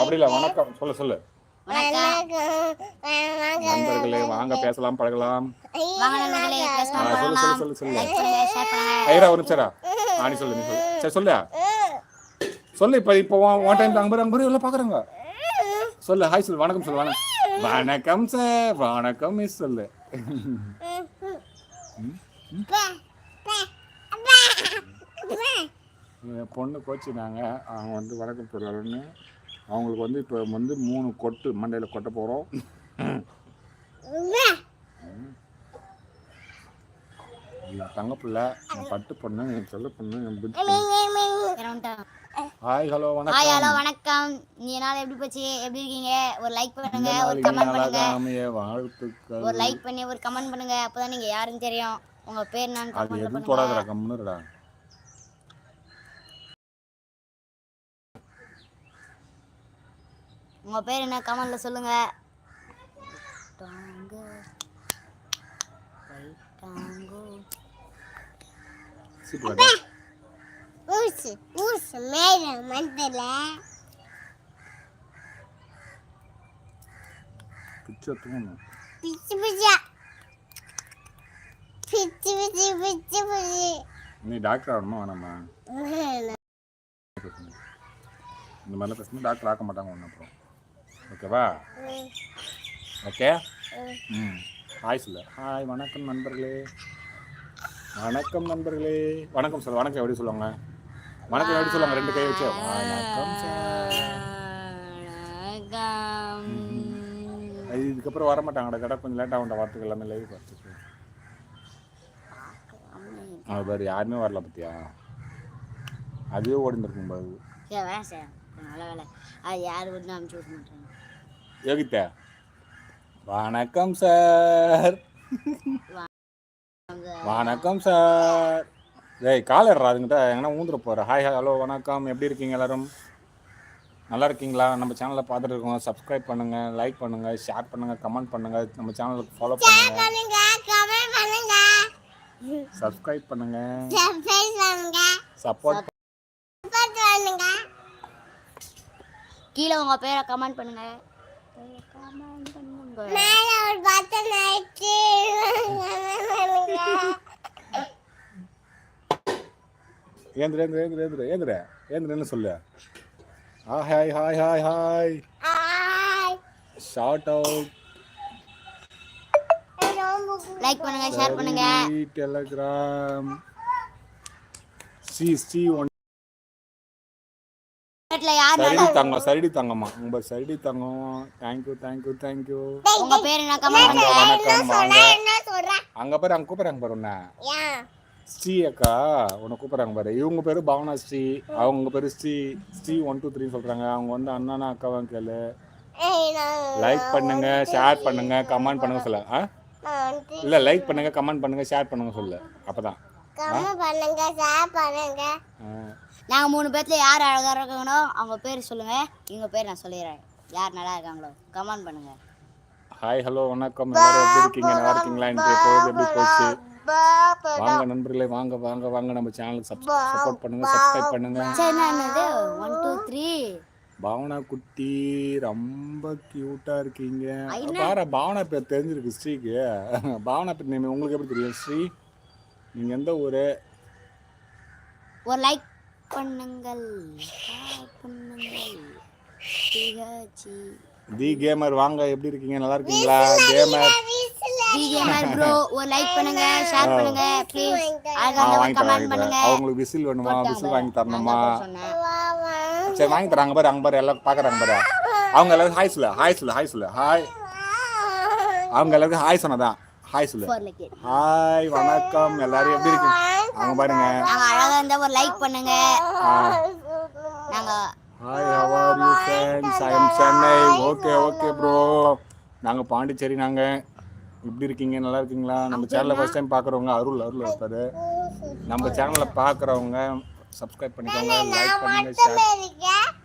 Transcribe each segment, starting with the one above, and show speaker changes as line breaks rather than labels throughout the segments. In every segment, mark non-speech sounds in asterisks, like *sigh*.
அப்படி இல்லை வணக்கம் சொல்ல சொல்லு நண்பர்களே வாங்க பேசலாம் பழகலாம்
சொல்லு சொல்லு சொல்லு சொல்லு
ஐரா ஒரு நிமிஷரா ஆணி சொல்லு நீ சொல்லு சரி சொல்லு சொல்லு இப்போ இப்போ ஒன் டைம் அங்கே அங்கே எல்லாம் பார்க்குறாங்க சொல்லு ஹாய் சொல்லு வணக்கம் சொல்லு வணக்கம் வணக்கம் சார் வணக்கம் மிஸ் சொல்லு பொண்ணு கோச்சினாங்க அவங்க வந்து வணக்கம் சொல்லுவாருன்னு அவங்களுக்கு வந்து இப்போ வந்து மூணு கொட்டு மண்டையில் கொட்ட போகிறோம் தங்க பிள்ளை பட்டு பொண்ணு என் சொல்ல பொண்ணு என் புத்தி ஹாய் ஹலோ வணக்கம்
ஹாய் ஹலோ வணக்கம் நீ நாள் எப்படி போச்சு எப்படி இருக்கீங்க ஒரு லைக் பண்ணுங்க ஒரு கமெண்ட் பண்ணுங்க ஒரு லைக் பண்ணி ஒரு கமெண்ட் பண்ணுங்க அப்பதான் நீங்க யாருன்னு தெரியும் உங்க பேர் நான் அது எதுவும் போடாதடா கம்முன்னுடா உங்க பேர் என்ன கமல்ல சொல்லுங்க டாங்கோ
டாங்கோ பிச்சு பிச்சு நீ டாக்டர் ஆகணுமா வேணாமா *laughs* இந்த மாதிரிலாம் பேசணும் டாக்டர் ஆக்க மாட்டாங்க ஒன்று அப்புறம் ஓகேவா ஓகே ம் ஹாய் சொல்லு ஹாய் வணக்கம் நண்பர்களே வணக்கம் நண்பர்களே வணக்கம் சார் வணக்கம் எப்படி சொல்லுவாங்க வணக்கம் எப்படி சொல்லுவாங்க ரெண்டு கை வச்சு வணக்கம் சார் இதுக்கப்புறம் வர மாட்டாங்க கடை கொஞ்சம் லேட்டாக அவன் வார்த்தைகள் எல்லாமே லைவ் பார்த்துக்கு அது பாரு யாருமே வரல பார்த்தியா அதுவே ஓடிந்துருக்கும்
சார் நல்ல வேலை அது யாரும் ஒன்றும் அனுப்பிச்சு விட மாட்டாங்க
யோகிதா வணக்கம் சார் வணக்கம் சார் ஏய் காலர்றா அதுங்கிட்ட எங்கன்னா ஊந்துட போகிற ஹாய் ஹாய் ஹலோ வணக்கம் எப்படி இருக்கீங்க எல்லாரும் நல்லா இருக்கீங்களா நம்ம சேனலை பார்த்துட்டு இருக்கோம் சப்ஸ்கிரைப் பண்ணுங்கள் லைக் பண்ணுங்கள் ஷேர் பண்ணுங்கள் கமெண்ட் பண்ணுங்க நம்ம சேனலுக்கு ஃபாலோ
பண்ணுங்கள்
சப்ஸ்கிரைப் பண்ணுங்கள் சப்போர்ட்
கீழே உங்கள் பேரை கமெண்ட் பண்ணுங்கள்
ஏந்திர ஏந்திர ஏந்திர ஏந்திர ஏந்திர ஏந்திரன்னு சொல்லு ஆ hi hi hi hi shout out
like பண்ணுங்க ஷேர் பண்ணுங்க
டெலிகிராம் சி சி ஒன் வீட்ல யார் சரிடி தங்கம் சரிடி தங்கம்மா உங்க சரிடி தங்கம் thank you thank you thank you
உங்க பேர் என்ன கம்மா வணக்கம் வாங்க
அங்க பாரு அங்க கூப்பிடுறாங்க பாரு உன்ன ஸ்ரீ அக்கா உன்னை கூப்பிட்றாங்க பாரு இவங்க பேரு பவனா ஸ்ரீ அவங்க பேரு Sri Sri one two three சொல்றாங்க அவங்க வந்து அண்ணனா அக்காவும் கேளு லைக் பண்ணுங்க ஷேர் பண்ணுங்க கமெண்ட் பண்ணுங்க சொல்ல ஆ இல்ல லைக் பண்ணுங்க கமெண்ட் பண்ணுங்க ஷேர் பண்ணுங்க சொல்லு அப்பதான்
கமெண்ட் பண்ணுங்க ஷேர் பண்ணுங்க நாங்கள் மூணு பேர்த்தில் யார் அழகாக இருக்காங்களோ அவங்க பேர் சொல்லுங்கள் எங்கள் பேர் நான் சொல்லிடுறேன் யார் நல்லா இருக்காங்களோ கமெண்ட் பண்ணுங்கள்
ஹாய் ஹலோ வணக்கம் எப்படி இருக்கீங்க நல்லா இருக்கீங்களா எப்படி போச்சு வாங்க நண்பர்களே வாங்க வாங்க வாங்க நம்ம சேனலுக்கு சப்போர்ட் பண்ணுங்க சப்ஸ்கிரைப் பண்ணுங்க
ஒன் டூ த்ரீ
பாவனா குட்டி ரொம்ப கியூட்டா இருக்கீங்க பாரு பாவனா பேர் தெரிஞ்சிருக்கு ஸ்ரீக்கு பாவனா பேர் உங்களுக்கு எப்படி தெரியும் ஸ்ரீ நீங்க எந்த ஊரு ஒரு லைக் தி கேமர் வாங்க எப்படி இருக்கீங்க நல்லா இருக்கீங்களா கேமர்
தி கேமர் ப்ரோ ஒரு லைக் பண்ணுங்க ஷேர் பண்ணுங்க ப்ளீஸ் அழகான ஒரு கமெண்ட் பண்ணுங்க
அவங்களுக்கு விசில் வேணுமா விசில் வாங்கி தரணுமா சரி வாங்கி தராங்க பாரு அங்க பாரு எல்லாம் பாக்குறாங்க பாரு அவங்க எல்லாரும் ஹாய் சொல்லு ஹாய் சொல்லு ஹாய் சொல்லு ஹாய் அவங்க எல்லாருக்கும் ஹாய் சொன்னதான் ஹாய் சொல்லு ஹாய் வணக்கம் எல்லாரும் எப்படி இருக்கீங்க அவங்க பாருங்க
நாங்க அழகா இருந்தா ஒரு லைக் பண்ணுங்க
நாங்க hi how are you friends I am Chennai okay okay bro நாங்கள் பாண்டிச்சேரி நாங்கள் எப்படி இருக்கீங்க நல்லா இருக்கீங்களா நம்ம சேனலை ஃபஸ்ட் டைம் பார்க்குறவங்க அருள் அருள் இருப்பாரு நம்ம சேனலை பார்க்குறவங்க சப்ஸ்கிரைப் பண்ணிக்கோங்க லைக் பண்ணுங்க ஷேர்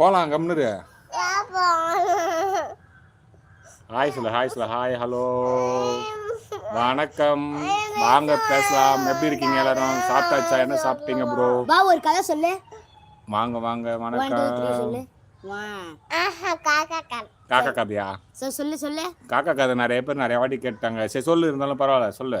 போகலாம் கம்னுரு ஹாய் சொல்லு ஹாய் சொல்லு ஹாய் ஹலோ வணக்கம் வாங்க பேசலாம் எப்படி இருக்கீங்க எல்லாரும் சாப்பிட்டாச்சா என்ன சாப்பிட்டீங்க ப்ரோ
வா ஒரு கதை சொல்லு
வாங்க வாங்க வணக்கம்
காக்கா கதையா சரி சொல்லு சொல்லு
காக்கா கதை நிறைய பேர் நிறைய வாட்டி கேட்டாங்க சரி சொல்லு இருந்தாலும் பரவாயில்ல சொல்லு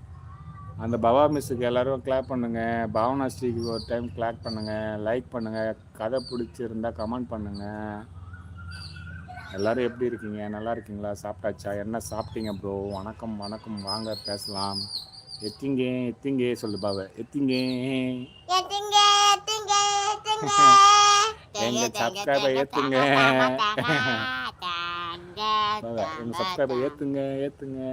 அந்த பவா மிஸ்ஸுக்கு எல்லோரும் கிளாப் பண்ணுங்கள் பாவனா ஸ்ரீக்கு ஒரு டைம் கிளாக் பண்ணுங்கள் லைக் பண்ணுங்கள் கதை பிடிச்சிருந்தா கமெண்ட் பண்ணுங்கள் எல்லோரும் எப்படி இருக்கீங்க நல்லா இருக்கீங்களா சாப்பிட்டாச்சா என்ன சாப்பிட்டீங்க ப்ரோ வணக்கம் வணக்கம் வாங்க பேசலாம் எத்திங்க எத்திங்க சொல்லு பாவை எத்திங்க எங்கள் சப்ஸ்கிரைபை ஏற்றுங்க ஏற்றுங்க ஏற்றுங்க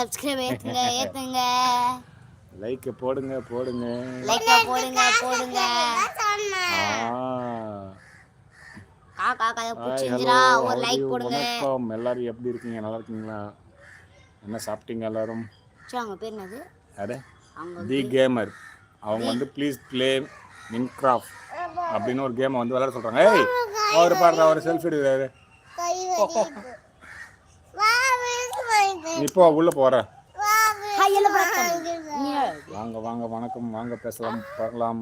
சப்ஸ்கிரைபை ஏற்றுங்க ஏற்றுங்க
லைக் போடுங்க போடுங்க
லைக் போடுங்க போடுங்க
எப்படி இருக்கீங்க என்ன சாப்பிட்டீங்க எல்லாரும் தி கேமர் அவங்க வந்து ப்ளீஸ் ப்ளே அப்படின்னு ஒரு கேமை வந்து விளையாட சொல்கிறாங்க அவர் பாடுறா அவர் செல்ஃபி எடுக்கிறாரு இப்போ உள்ள போற வாங்க வாங்க வணக்கம் வாங்க பேசலாம் பழகலாம்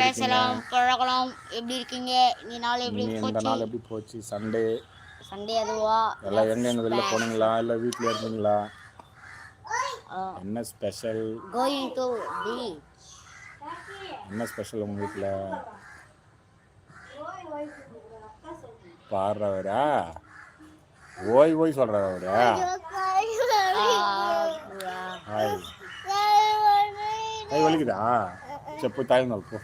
பேசலாம் பழகலாம் எப்படி இருக்கீங்க நீ நாள் எப்படி இந்த
நாள் எப்படி போச்சு சண்டே
சண்டே அதுவா
எல்லாம் எங்க எங்க வெளில போனீங்களா இல்ல வீட்ல இருந்தீங்களா என்ன ஸ்பெஷல்
கோயிங் டு பீச்
என்ன ஸ்பெஷல் உங்க வீட்ல பாடுறவரா ஓய் ஓய் சொல்கிறார் அவரு ஹாய் கை வலிக்குதா சரி போய் தாய் நாள் போ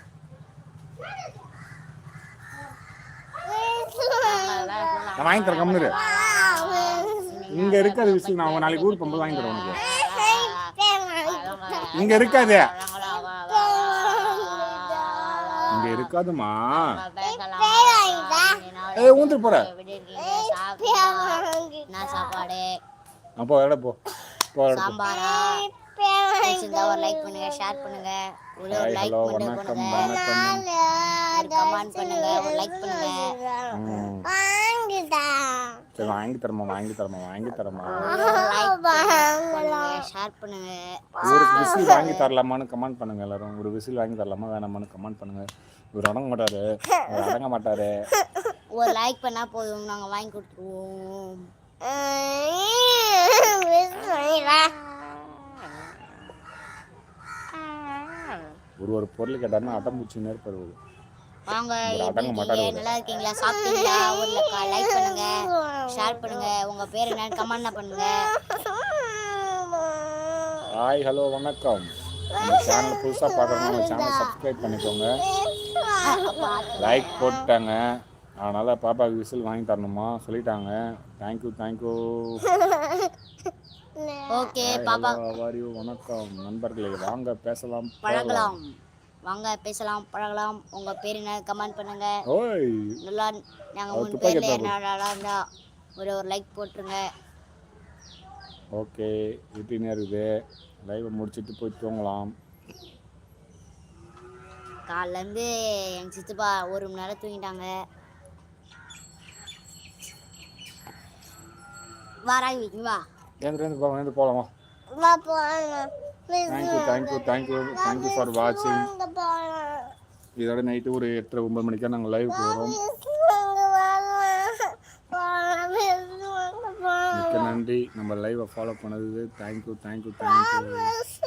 நான் வாங்கி தரேன் கம்முரு இங்கே இருக்காது விஷயம் நான் அவங்க நாளைக்கு ஊர் போகும்போது வாங்கி தரேன் உனக்கு இங்கே இருக்காது இங்கே இருக்காதுமா ஏய் ஊந்துட்டு போகிற
சாப்பாடு ஒரு லைக் பண்ணுங்க ஷேர் பண்ணுங்க
ஒரு லைக் கமெண்ட்
பண்ணுங்க லைக் பண்ணுங்க
சரி வாங்கி தரமா வாங்கி தரமா வாங்கி தரமா ஷேர் பண்ணுங்க விசில் வாங்கி தரலாமான்னு கமெண்ட் பண்ணுங்க எல்லாரும் ஒரு விசில் வாங்கி தரலாமா வேணாமான்னு கமெண்ட் பண்ணுங்க இவர் அடங்க மாட்டாரு அடங்க மாட்டாரு
ஒரு லைக் பண்ணா போதும் நாங்க வாங்கி கொடுத்துருவோம்
ஒரு ஒரு பொருள் கேட்டாருன்னா அடம் பூச்சி நேரம் பருவது
வாங்க நல்லா இருக்கீங்களா சாப்பிட்டீங்களா கா லைக் பண்ணுங்க ஷேர் பண்ணுங்க உங்க பேர் என்னன்னு கமெண்ட் பண்ணுங்க
ஹாய் ஹலோ வணக்கம் இந்த சேனல் புதுசாக பார்க்குறவங்க சேனல் சப்ஸ்கிரைப் பண்ணிக்கோங்க லைக் *laughs* போட்டாங்க அதனால் பாப்பாவுக்கு விசில் வாங்கி தரணுமா சொல்லிட்டாங்க தேங்க்யூ தேங்க்யூ *laughs*
*laughs* ஓகே பாப்பா
வணக்கம் நண்பர்களே வாங்க பேசலாம்
பழகலாம் வாங்க பேசலாம் பழகலாம் உங்கள் பேர் என்ன கமெண்ட் பண்ணுங்க நல்லா நாங்கள் உன் பேரில் என்னடா இருந்தால் ஒரு ஒரு லைக் போட்டுருங்க
ஓகே இட்லி இருக்குது லைவை முடிச்சுட்டு போய் தூங்கலாம்
காலிலேருந்து எங்கள் சித்தப்பா ஒரு மணி நேரம் தூங்கிட்டாங்க வராங்க வா
எங்கிருந்து வந்து போகலாமா வா you thank you thank you for வாட்சிங் இதோட நைட்டு ஒரு எட்டரை ஒன்பது மணிக்காக நாங்கள் லைவ் போகிறோம் நன்றி நம்ம லைவை ஃபாலோ பண்ணது thank thank you you thank you